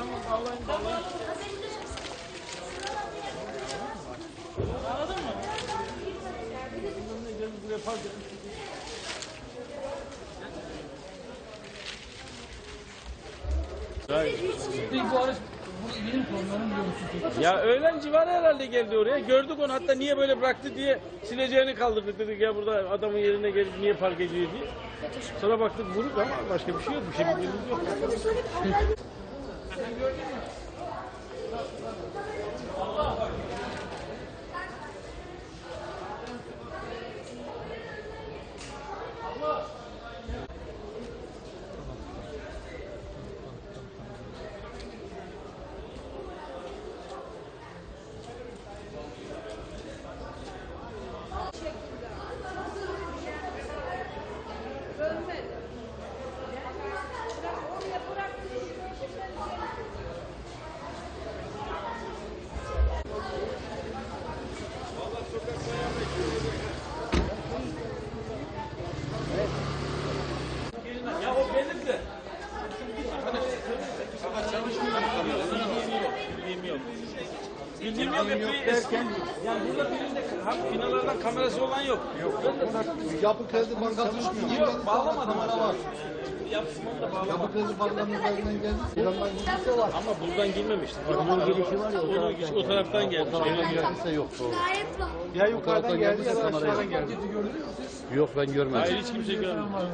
tamam bağlayın bağlayın. Anladın mı? Gelip buraya park etmiş. Peki bu araç bu benim konularım görüntüsü. Ya öğlen civarı herhalde geldi oraya. Gördük onu hatta niye böyle bıraktı diye sileceğini kaldırdık dedik ya burada adamın yerine gelip niye park ediyor diye. Sonra baktık vuruk ama başka bir şey yok. Bir şey bildiğimiz yok. Ya o benim de. Bildiğim yok. Bildiğim yok. Derken yani burada birinde ha, binalardan kamerası olan yok. Yok. Yapı Kredi Bankası Yok bağlamadım. var. Yapsın onu da bağlamadım. Yapı Kredi Bankası'nın üzerinden geldi. Gidilse var. Ama buradan girmemişti. Onun girişi var ya. Onun girişi o taraftan gelmiş. Eve girmiş. Kimse yok doğru. Ya yukarıdan geldi ya da aşağıdan geldi. Gördünüz mü siz? Yok ben görmedim. Hayır hiç kimse görmedi. Var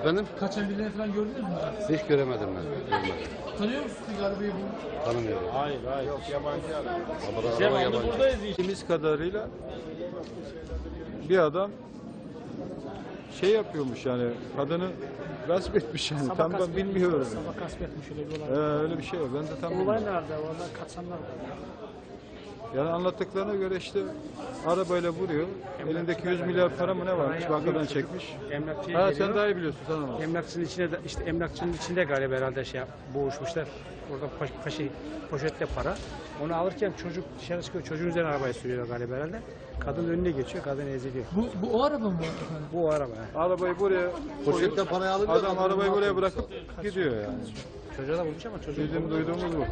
efendim? Kaçan birileri falan gördünüz mü? Hiç göremedim ben. Görmedim. Tanıyor musunuz bu? Tanımıyorum. Hayır hayır. Yok Yabancı adam. Bildiğimiz kadarıyla bir adam şey yapıyormuş yani kadını gasp etmiş yani tam ben bilmiyorum. Sabah gasp etmiş öyle bir olay. Ee, öyle bir şey var. Ben de tam Olay bilmiyorum. nerede? Orada kaçanlar var. Yani anlattıklarına göre işte arabayla vuruyor. Elindeki 100 milyar para mı ne varmış bankadan çekmiş. Emlakçıya Ha geliyor. sen daha iyi biliyorsun sen onu. Emlakçının içine de, işte emlakçının içinde galiba herhalde şey yap- boğuşmuşlar. Orada paş, paşi, poşette para. Onu alırken çocuk dışarı çıkıyor. Çocuğun üzerine arabayı sürüyor galiba herhalde. Kadın önüne geçiyor. Kadın eziliyor. Bu, bu o araba mı efendim? Bu o araba. Arabayı buraya Poşetten parayı alınca adam arabayı buraya bırakıp gidiyor yani. Çocuğa da vurmuş ama çocuğun Bizim duyduğumuz bu.